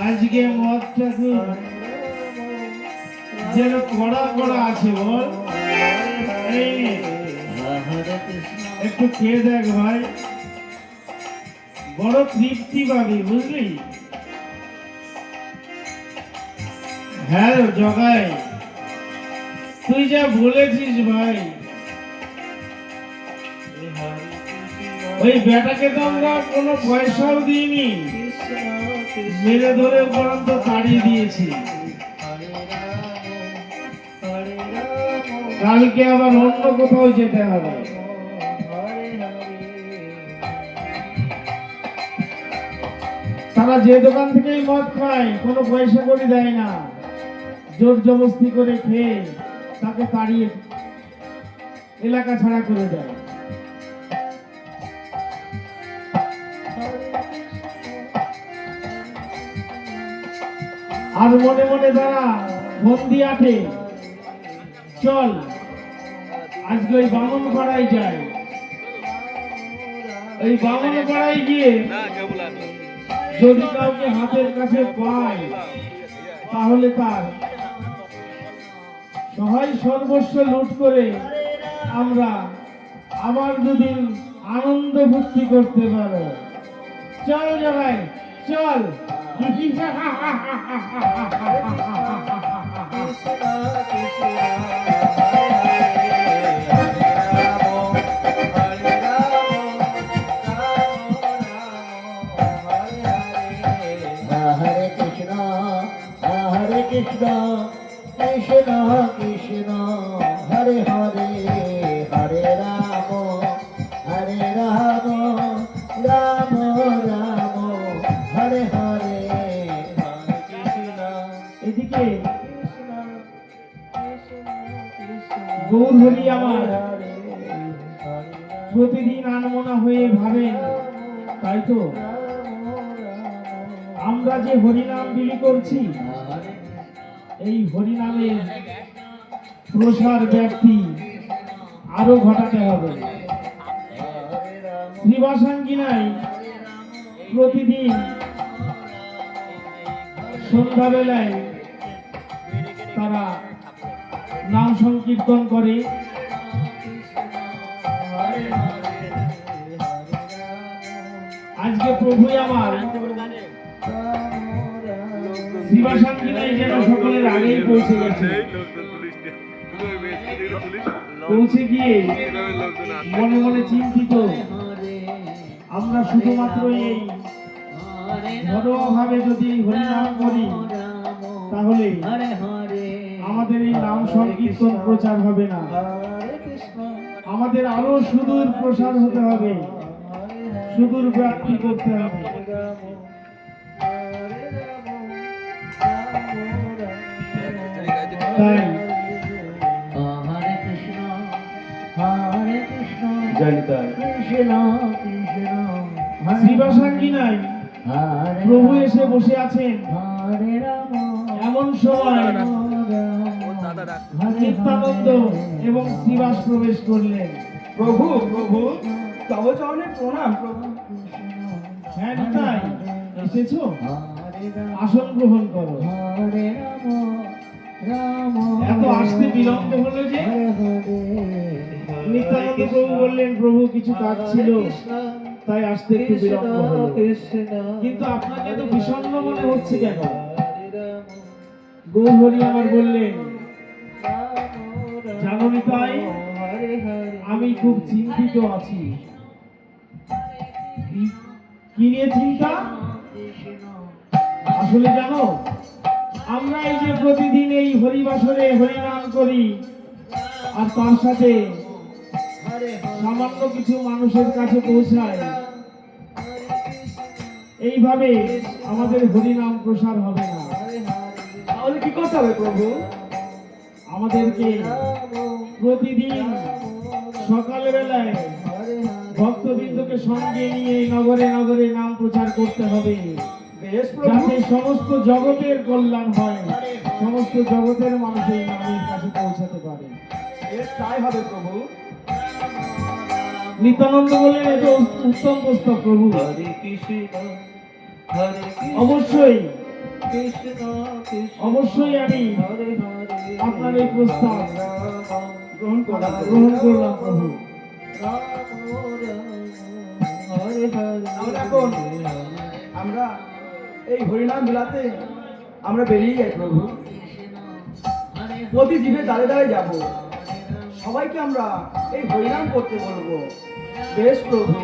আজকে মদটা যেন কড়া কড়া আছে বল। একটু খেয়ে দেখ ভাই। বড় তৃপ্তি পাবি, বুঝলি? হ্যাঁ জগাই। তুই যা বলেছিস ভাই। ওই বেটাকে তো আমরা কোনো পয়সাও দিইনি। মেরে ধরে উপরন্ত তাড়িয়ে দিয়েছি। কালকে আবার অন্য কোথাও যেতে হবে। তারা যে দোকান থেকেই মদ খায়, কোনো পয়সা করে দেয় না। জোর জবস্তি করে খেয়ে তাকে তাড়িয়ে এলাকা ছাড়া করে দেয়। আর মনে মনে তারা বন্দি আঠে চল, আজকে ওই বামন পাড়ায় যায় ওই বামন পাড়ায় গিয়ে যদি কাউকে হাতের কাছে পায়, তাহলে তার সহায় সর্বস্ব লুট করে আমরা আবার দুদিন আনন্দ ভর্তি করতে পারো চল জগাই চল। হরে তো আমরা যে হরিনাম বিলি করছি, এই হরিনামের প্রসার ব্যাপ্তি আরও ঘটাতে হবে। শ্রীবাসাঙ্গিনায় প্রতিদিন সন্ধ্যাবেলায় তারা নাম সংকীর্তন করে। আজকে প্রভু আমার। যেন সকলের আগেই পৌঁছে গেছে। পৌঁছে গিয়ে মনে মনে চিন্তিত। আমরা শুধুমাত্র এই ভাবে যদি হরিনাম করি তাহলে আমাদের এই নাম সংকীর্তন প্রচার হবে না। আমাদের আরও সুদূর প্রসার হতে হবে। সুদূর ব্যাপ্তি করতে হবে। তাই প্রভু এসে বসে আছেন। এমন সময় নিত্যানন্দ এবং শ্রীবাস প্রবেশ করলেন। প্রভু প্রভু। চরণে প্রণাম প্রভু হ্যাঁ নিতাই এসেছ? আসন গ্রহণ করো। এত আসতে বিলম্ব হলো যে নিত্যানন্দ প্রভু বললেন, প্রভু, কিছু কাজ ছিল, তাই আসতে একটু বিলম্ব হলো। কিন্তু আপনাকে তো বিষণ্ণ মনে হচ্ছে কেন? গৌহরি আমার বললেন, জানো নিতাই, আমি খুব চিন্তিত আছি। কি নিয়ে চিন্তা? আসলে জানো আমরা এই যে প্রতিদিন এই হরিবাসরে হরিনাম করি আর তার সাথে সামান্য কিছু মানুষের কাছে পৌঁছায় এইভাবে আমাদের হরিনাম প্রসার হবে না। তাহলে কি করতে হবে প্রভু? আমাদেরকে প্রতিদিন সকালবেলায় ভক্তবৃন্দকে সঙ্গে নিয়ে নগরে নগরে নাম প্রচার করতে হবে। যাতে সমস্ত জগতের কল্যাণ হয়। সমস্ত জগতের মানুষ এই নামের কাছে পৌঁছাতে পারে। তাই হবে প্রভু। নিত্যানন্দ বললেন এ তো উত্তম পুস্তক প্রভু। অবশ্যই। অবশ্যই আমি আপনার এই প্রস্তাব গ্রহণ করলাম প্রভু। গ্রহণ করলাম প্রভু। আমরা এখন, আমরা এই হরিনাম বিলাতে আমরা বেরিয়ে যাই, প্রভু। প্রতি জীবে দাঁড়ে দাঁড়ে যাব। সবাইকে আমরা এই হরিনাম করতে বলব। বেশ, প্রভু।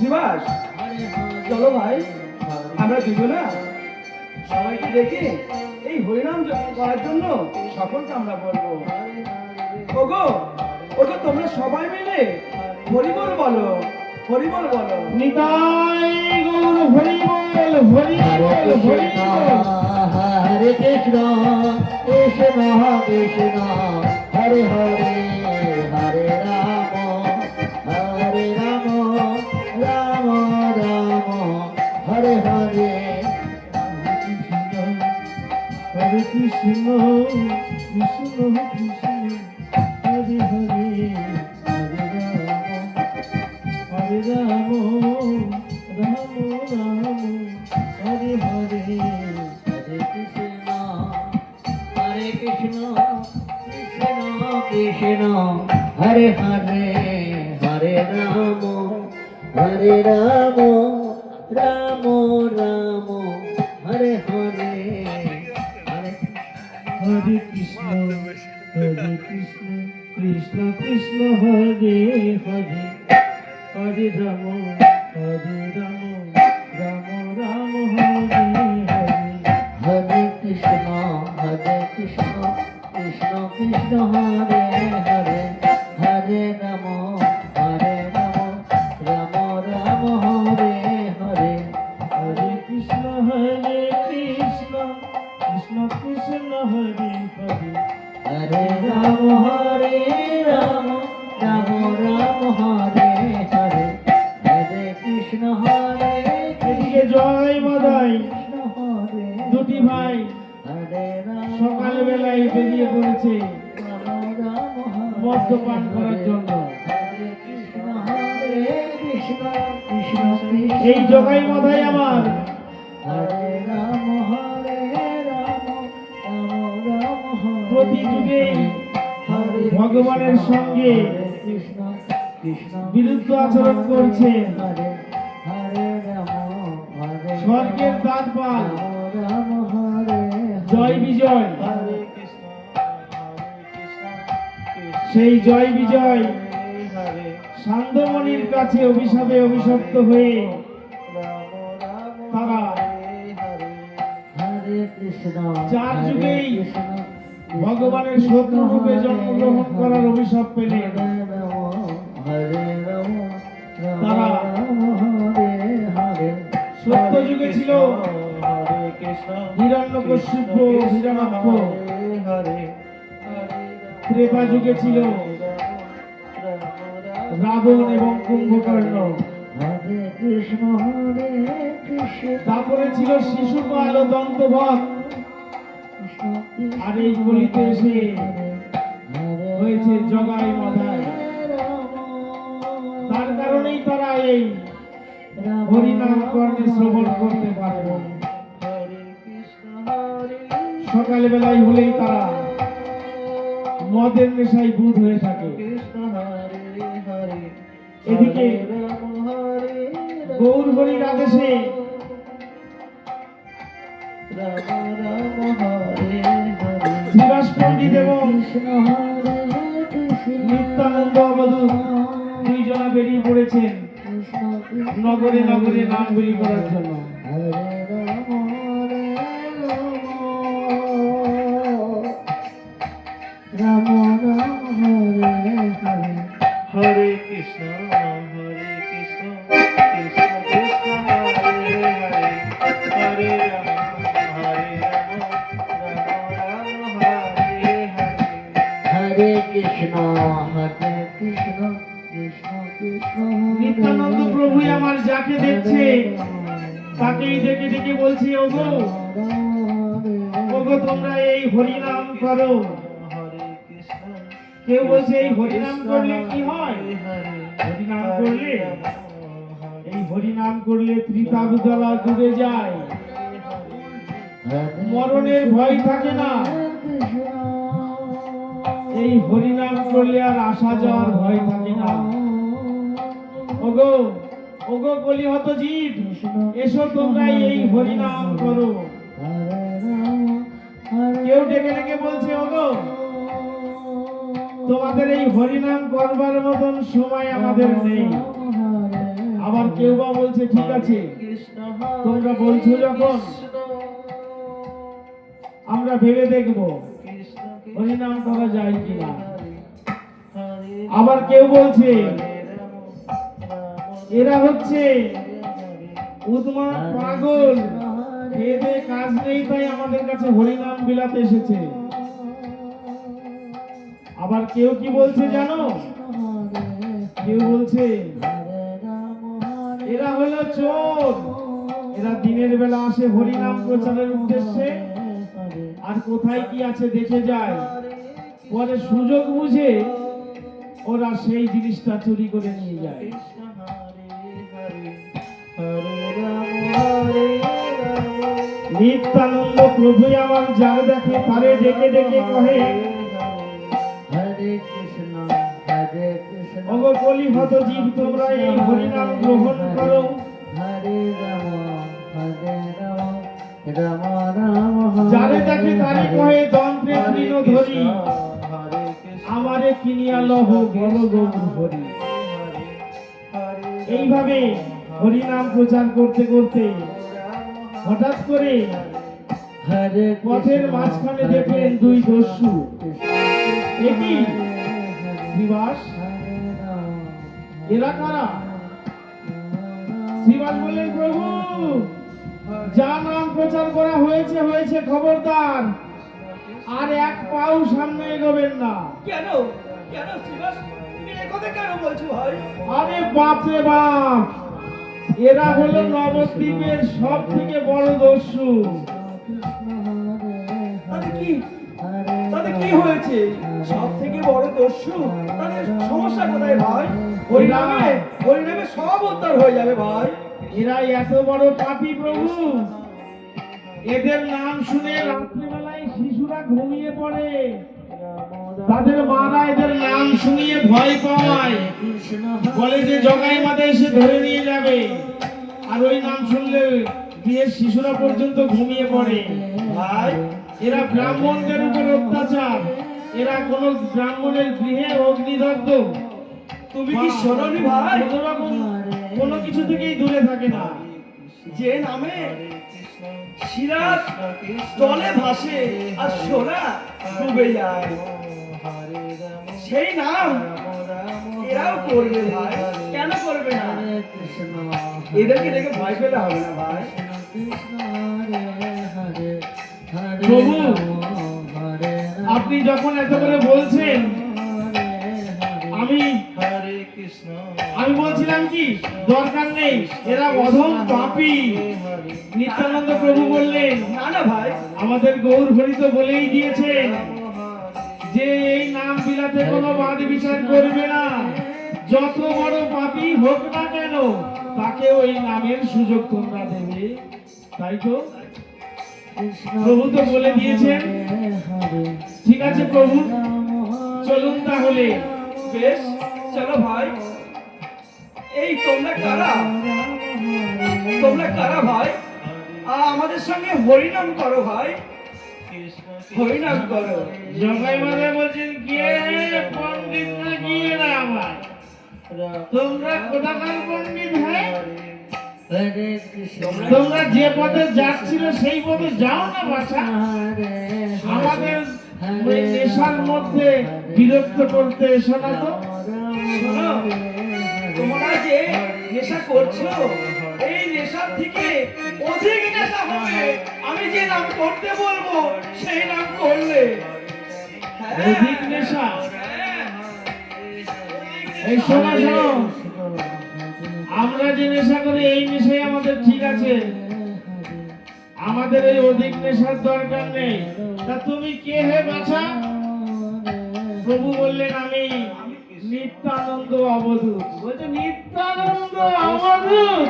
শিবাস চলো ভাই, আমরা দুজনা সবাইকে দেখে এই হরিনাম করার জন্য সকলকে আমরা বলব। ওগো ওগো, তোমরা সবাই মিলে হরিবল বলো। হরিবল বলো। নিতাই গৌর হরি বল হরি বল হরি বল হরে কৃষ্ণ কৃষ্ণ কৃষ্ণ। হরে হরে হরে। রাম রাম রাম হরে হরে। হরে কৃষ্ণ হরে এদিকে জয় মাদাই দুটি ভাই সকাল বেলায় বেরিয়ে পড়েছে। মদ্যপান করার জন্য। হরে কৃষ্ণ কৃষ্ণ কৃষ্ণ কৃষ্ণ। এই জগাই মাদাই আমার। প্রতি যুগেই ভগবানের সঙ্গে বিরুদ্ধ আচরণ করছে। স্বর্গের দ্বার পাল জয় বিজয়। সেই জয় বিজয়। সান্দমণির কাছে অভিশাপে অভিশপ্ত হয়ে তারা চার যুগেই ভগবানের শত্রু রূপে জন্মগ্রহণ করার অভিশাপ রাম তারা সত্য যুগে ছিল হরে কৃষ্ণ হিরণ্যকশিপু হিরণাক্ষ। হরে হরে ত্রেতা যুগে ছিল রাবণ এবং কুম্ভকর্ণ। তারপরে ছিল শিশুপাল ও দন্তভক্ত আর এই এসে হয়েছে জগাই মাধাই তার কারণেই তারা এই হরিনাম কর্ণে শ্রবণ করতে পারবে সকাল বেলায় হলেই তারা মদের নেশায় বুধ হয়ে থাকে এদিকে গৌর হরির আদেশে শ্রীবাস পণ্ডিত দেব। নিত্যানন্দ অবধূত দুইজনা বেরিয়ে পড়েছেন। নগরে নগরে নাম বলি করার জন্য। হরে কৃষ্ণ হরে কৃষ্ণ কৃষ্ণ কৃষ্ণ হরে নিত্যানন্দ প্রভুই আমার যাকে দেখছে তাকেই ডেকে ডেকে বলছি ওগো তোমরা এই করো। হরে কৃষ্ণ কেউ বলছে এই হরিনাম করলে কি হয়? হরে হরিনাম করলে? হরে এই হরিনাম করলে ত্রিতাবুতলা ডুবে যায়। মরণের ভয় থাকে না। এই হরিনাম করলে আর আসা যাওয়ার ভয় থাকে না। ওগো ওগো কলি হত জীব এসো তোমরা এই হরিনাম করো। কেউ ডেকে ডেকে বলছে, ওগো, তোমাদের এই হরিনাম করবার মতন সময় আমাদের নেই। আবার কেউ বা বলছে, ঠিক আছে, তোমরা বলছো যখন, আমরা ভেবে দেখব। হরিনাম করা যায় কিনা? আবার কেউ বলছে, এরা হচ্ছে পাগল। খেয়ে কাজ নেই, তাই আমাদের কাছে হরিনাম বিলাতে এসেছে। আবার কেউ কি বলছে জানো? কেউ বলছে, এরা হলো চোর। এরা দিনের বেলা আসে হরিনাম প্রচারের উদ্দেশ্যে। আর কোথায় কি আছে দেখে যায়? পরে সুযোগ বুঝে ওরা সেই জিনিসটা চুরি করে নিয়ে যায়। নিত্যানন্দ প্রভু আমার যার দেখে তারে ডেকে ডেকে কহে হরে কৃষ্ণ হরে কৃষ্ণ জীব তোমরা এই হরিনাম গ্রহণ করো। হরে রাম হরে রাম। যারে দেখে তারে কহে দন্ত্রে তৃণ ধরি। আমারে কিনিয়া লহ বড় গৌর হরি এইভাবে হরিনাম প্রচার করতে করতে হঠাৎ করে পথের মাঝখানে দেখলেন দুই দস্যু। একই শ্রীবাস। এরা কারা? শ্রীবাস বললেন প্রভু যা নাম প্রচার করা হয়েছে হয়েছে খবরদার। আর এক পাও সামনে এগোবেন না। কেন? কেন শ্রীবাস? তুমি এ কেন বলছো ভাই? আরে বাপ রে বাপ! এরা হলো নবদ্বীপের সব থেকে বড় দস্যু। কি? তাতে কি হয়েছে? সব থেকে বড় দস্যু? তাদের সমস্যা কোথায় ভাই? হরিনামে? হরিনামে সব উদ্ধার হয়ে যাবে ভাই। এরা এত বড় পাপী প্রভু। এদের নাম শুনে রাত্রিবেলায় শিশুরা ঘুমিয়ে পড়ে। তাদের মারা এদের নাম শুনিয়ে ভয় পায় বলে যে জগাই মাথায় এসে ধরে নিয়ে যাবে। আর ওই নাম শুনলে বিয়ের শিশুরা পর্যন্ত ঘুমিয়ে পড়ে। ভাই এরা ব্রাহ্মণদের উপর অত্যাচার। এরা কোন ব্রাহ্মণের গৃহে অগ্নিদগ্ধ। তুমি কি শোনোনি ভাই? কোনো রকম কোনো কিছু থেকেই দূরে থাকে না। যে নামে সিরাজ জলে ভাসে আর সোনা ডুবে যায়। সেই নাম এরাও করবে ভাই। কেন করবে না? এদেরকে দেখে ভয় পেলে হবে না ভাই। প্রভু, আপনি যখন এত করে বলছেন, আমি আমি বলছিলাম কি, দরকার নেই, এরা অধম পাপী। নিত্যানন্দ প্রভু বললেন, না না ভাই, আমাদের গৌর হরি তো বলেই দিয়েছেন যে এই নাম বিলাতে কোনো বাদ বিচার করবে না। যত বড় পাপী হোক না কেন তাকে ওই নামের সুযোগ তোমরা দেবে। তাই তো? প্রভু তো বলে দিয়েছেন। ঠিক আছে প্রভু, চলুন তাহলে। বেশ। চলো ভাই। এই তোমরা কারা? তোমরা কারা ভাই? আমাদের সঙ্গে হরিনাম করো ভাই। হরিনাম করো। জগাই মাদা বলছেন গিয়ে পণ্ডিত না, গিয়ে না আমার। তোমরা কোথাকার পণ্ডিত হ্যাঁ তোমরা যে পথে যাচ্ছিল সেই পথে যাও না বাসা। আমাদের নেশার মধ্যে বিরক্ত করতে এসো না তো। তোমরা যে নেশা করছ এই নেশার থেকে অধিক নেশা হবে আমি যে নাম করতে বলব সেই নাম করলে হ্যাঁ, অধিক নেশা হ্যাঁ। এই শোনো শোনো আমরা যে নেশা করি এই নেশাই আমাদের ঠিক আছে আমাদের এই অধিক নেশার দরকার নেই তা তুমি কে হে বাছা প্রভু বললেন আমি নিত্যানন্দ অবধূত বলছে, নিত্যানন্দ অবধূত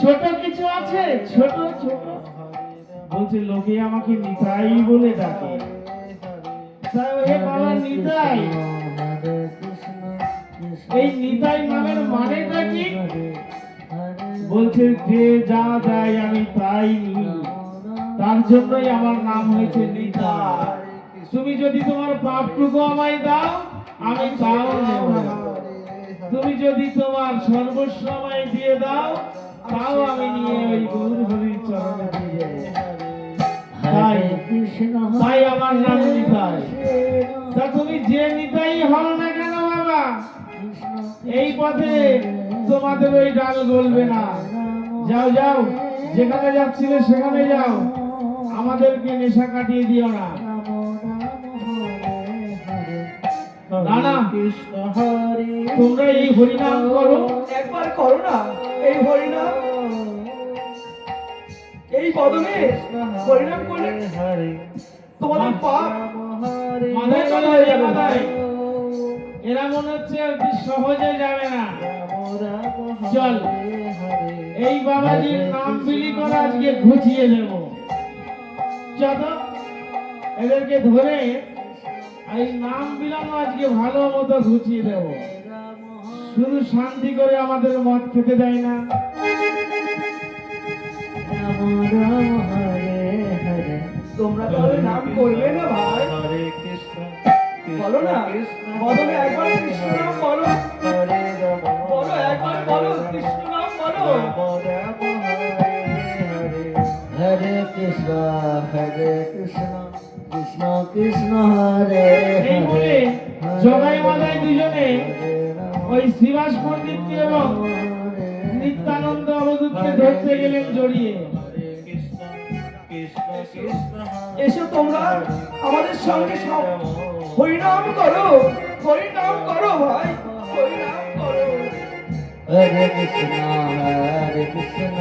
ছোট কিছু আছে? ছোট ছোট। বলছে, লোকে আমাকে নিতাই বলে ডাকে। এই নিতাই নামের মানেটা কি? বলছে, যে যা দেয় আমি তাই নিই। তার জন্যই আমার নাম হয়েছে নিতাই। তুমি যদি তোমার পাপটুকু আমায় দাও আমি তাও নেব তুমি যদি তোমার সর্বস্ব আমায় দিয়ে দাও, তাও আমি নিয়ে ওই গৌর হরির চরণে দিয়ে। তাই তাই আমার নাম নিতাই। তা তুমি যে নিতাই হও না কেন বাবা? এই পথে তোমাদের ওই ডাল গলবে না। যাও যাও, যেখানে যাচ্ছিলে সেখানে যাও। আমাদেরকে নেশা কাটিয়ে দিও না। না, না। তোমরা এই হরিনাম করো। একবার করো না এই হরিনাম। এই কদমে হরিনাম করলে তোমাদের পাপ মাথায় এ যাবে মাথায়। এরা মনে হচ্ছে অতি সহজে যাবে না। চল। এই বাবাজির নাম বিলি করে আজকে ঘুচিয়ে দেব। যত এদেরকে ধরে এই নাম বিলানো আজকে ভালো মতো ঘুচিয়ে দেব। শুধু শান্তি করে আমাদের মদ খেতে দেয় না। তোমরা তাহলে নাম করবে না ভাই? হরে কৃষ্ণ বলো না কৃষ্ণ একবার কৃষ্ণ নাম বলো। বলো একবার বলো কৃষ্ণ নাম বলো। হরে কৃষ্ণ হরে কৃষ্ণ। কৃষ্ণ কৃষ্ণ হরে বলে জগাই মাদাই দুজনে ওই শ্রীবাস পণ্ডিতকে এবং নিত্যানন্দ অবধূতকে ধরতে গেলেন জড়িয়ে। হরে কৃষ্ণ কৃষ্ণ কৃষ্ণ হরে এসো তোমরা আমাদের সঙ্গে সব। হরিনাম করো হরিনাম করো ভাই হরিনাম করো। হরে কৃষ্ণ হরে কৃষ্ণ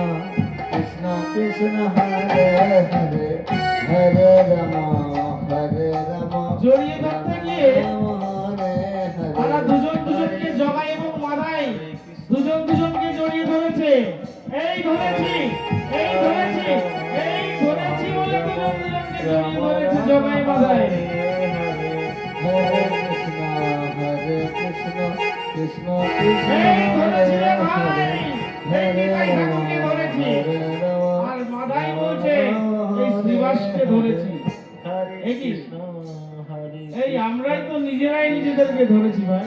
কৃষ্ণ কৃষ্ণ হরে হরে হরে হরে রাম। জড়িয়ে ধরতে গিয়ে তারা দুজন দুজনকে জগাই এবং মাদাই দুজন দুজনকে জড়িয়ে ধরেছে। এই ধরেছি এই ধরেছি এই ধরেছি বলে দুজন দুজনকে জড়িয়ে ধরেছে জগাই মাদাই কৃষ্ণ কৃষ্ণ আর মাদাই বলছে এই শ্রীবাসকে ধরেছি। এই আমরাই তো নিজেরাই নিজেদেরকে ধরেছি ভাই।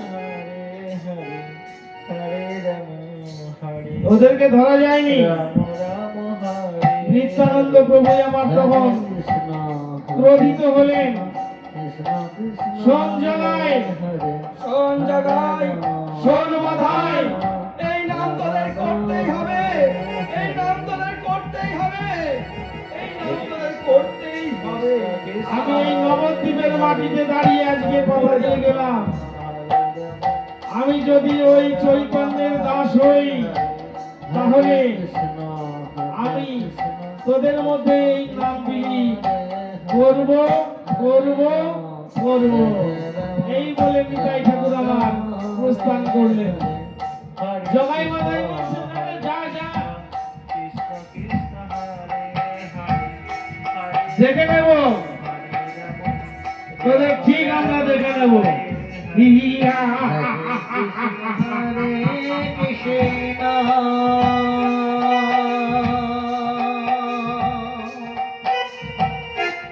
ওদেরকে ধরা যায়নি। নিত্যানন্দ প্রভু আমার তখন ক্রোধিত হলেন। শোন জাগায় শোন এই নাম তোদের করতেই হবে। আমি এই নবদ্বীপের মাটিতে দাঁড়িয়ে আজকে কথা দিয়ে গেলাম। আমি যদি ওই চৈতন্যের দাস হই, তাহলে আমি তোদের মধ্যে এই নাম বিলি করব করব করব। এই বলে নিতাই ঠাকুর আমার প্রস্থান করলেন। জগাই মাথায় দেখে নেব। তোদের ঠিক আমরা দেখে নেব।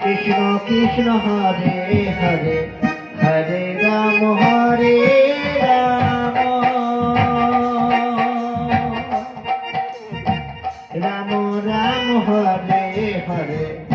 কৃষ্ণ কৃষ্ণ হরে হরে হরে রাম হরে